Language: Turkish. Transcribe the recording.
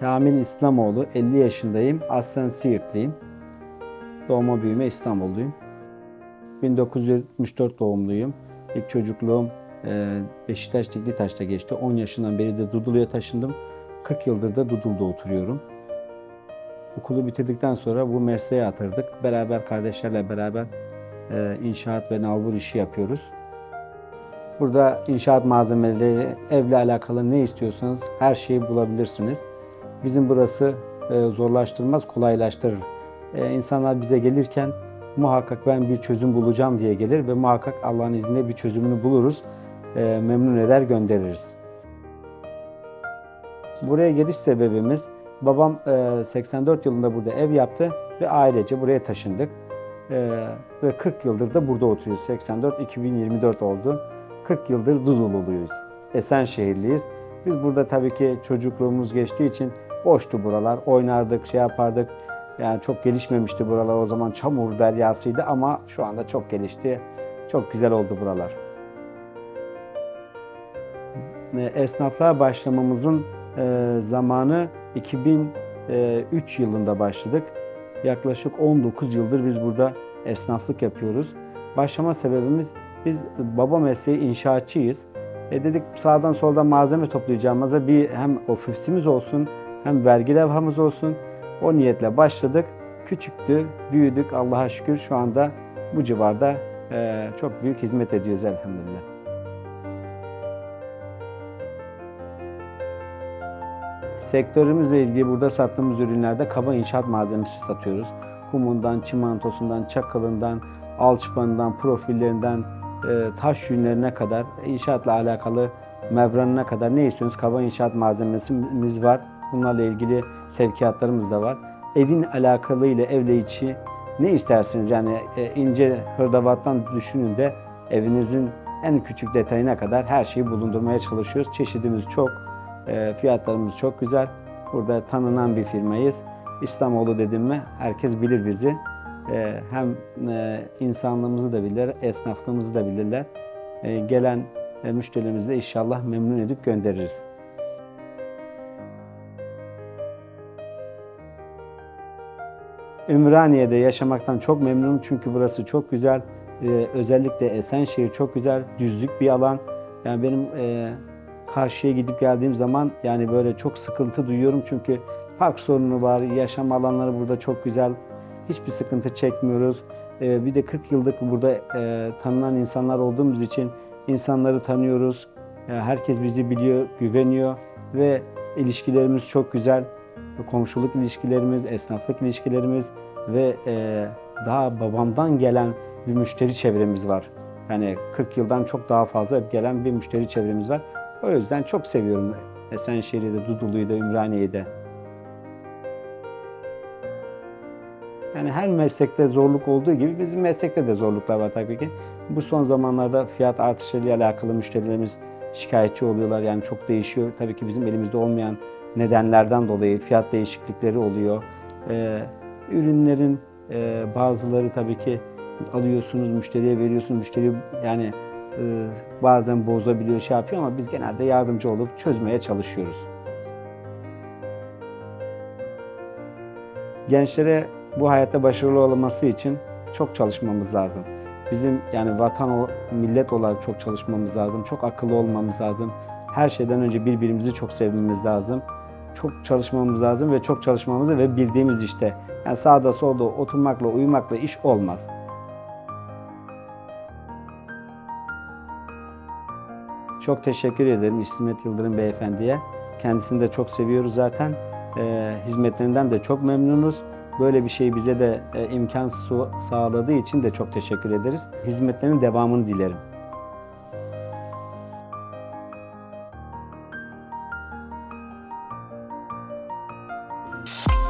Kamil İslamoğlu, 50 yaşındayım. Aslen Siirtliyim. Doğma büyüme İstanbulluyum. 1974 doğumluyum. İlk çocukluğum e, Beşiktaş Diklitaş'ta geçti. 10 yaşından beri de Dudullu'ya taşındım. 40 yıldır da Dudullu'da oturuyorum. Okulu bitirdikten sonra bu mesleğe atırdık. Beraber kardeşlerle beraber e, inşaat ve nalbur işi yapıyoruz. Burada inşaat malzemeleri, evle alakalı ne istiyorsanız her şeyi bulabilirsiniz. Bizim burası e, zorlaştırmaz, kolaylaştırır. E, insanlar bize gelirken muhakkak ben bir çözüm bulacağım diye gelir ve muhakkak Allah'ın izniyle bir çözümünü buluruz. E, memnun eder göndeririz. Buraya geliş sebebimiz babam e, 84 yılında burada ev yaptı ve ailece buraya taşındık. Ve 40 yıldır da burada oturuyoruz. 84 2024 oldu. 40 yıldır Dudululuyuz. Esenşehirliyiz. Biz burada tabii ki çocukluğumuz geçtiği için boştu buralar. Oynardık, şey yapardık. Yani çok gelişmemişti buralar. O zaman çamur deryasıydı ama şu anda çok gelişti. Çok güzel oldu buralar. E, Esnaflığa başlamamızın e, zamanı 2003 yılında başladık. Yaklaşık 19 yıldır biz burada esnaflık yapıyoruz. Başlama sebebimiz biz baba mesleği inşaatçıyız. E dedik sağdan soldan malzeme toplayacağımıza bir hem ofisimiz olsun hem vergi levhamız olsun. O niyetle başladık. Küçüktü, büyüdük Allah'a şükür şu anda bu civarda e, çok büyük hizmet ediyoruz elhamdülillah. Sektörümüzle ilgili burada sattığımız ürünlerde kaba inşaat malzemesi satıyoruz. Kumundan, çimentosundan, çakılından, alçıpanından, profillerinden, e, taş yünlerine kadar, inşaatla alakalı membranına kadar ne istiyorsunuz? Kaba inşaat malzemesimiz var. Bunlarla ilgili sevkiyatlarımız da var. Evin alakalı ile evle içi ne isterseniz yani e, ince hırdavattan düşünün de evinizin en küçük detayına kadar her şeyi bulundurmaya çalışıyoruz. Çeşidimiz çok, e, fiyatlarımız çok güzel. Burada tanınan bir firmayız. İslamoğlu dedim mi herkes bilir bizi. E, hem insanlığımızı da bilirler, esnaflığımızı da bilirler. Gelen müşterilerimizi de inşallah memnun edip göndeririz. Ümraniye'de yaşamaktan çok memnunum çünkü burası çok güzel. Ee, özellikle Esenşehir çok güzel, düzlük bir alan. Yani benim e, karşıya gidip geldiğim zaman yani böyle çok sıkıntı duyuyorum çünkü park sorunu var, yaşam alanları burada çok güzel. Hiçbir sıkıntı çekmiyoruz. Ee, bir de 40 yıllık burada e, tanınan insanlar olduğumuz için insanları tanıyoruz. Yani herkes bizi biliyor, güveniyor ve ilişkilerimiz çok güzel komşuluk ilişkilerimiz, esnaflık ilişkilerimiz ve e, daha babamdan gelen bir müşteri çevremiz var. Yani 40 yıldan çok daha fazla gelen bir müşteri çevremiz var. O yüzden çok seviyorum Esenşehir'i de, Dudullu'yu da, Ümraniye'yi de. Yani her meslekte zorluk olduğu gibi bizim meslekte de zorluklar var tabii ki. Bu son zamanlarda fiyat artışıyla alakalı müşterilerimiz şikayetçi oluyorlar. Yani çok değişiyor. Tabii ki bizim elimizde olmayan nedenlerden dolayı fiyat değişiklikleri oluyor. Ee, ürünlerin e, bazıları tabii ki alıyorsunuz, müşteriye veriyorsunuz. Müşteri yani e, bazen bozabiliyor, şey yapıyor ama biz genelde yardımcı olup çözmeye çalışıyoruz. Gençlere bu hayatta başarılı olması için çok çalışmamız lazım. Bizim yani vatan, millet olarak çok çalışmamız lazım. Çok akıllı olmamız lazım. Her şeyden önce birbirimizi çok sevmemiz lazım. Çok çalışmamız lazım ve çok çalışmamızı ve bildiğimiz işte. Yani sağda solda oturmakla, uyumakla iş olmaz. Çok teşekkür ederim İsmet Yıldırım Beyefendi'ye. Kendisini de çok seviyoruz zaten. Ee, hizmetlerinden de çok memnunuz. Böyle bir şey bize de e, imkan sağladığı için de çok teşekkür ederiz. Hizmetlerinin devamını dilerim. Bye.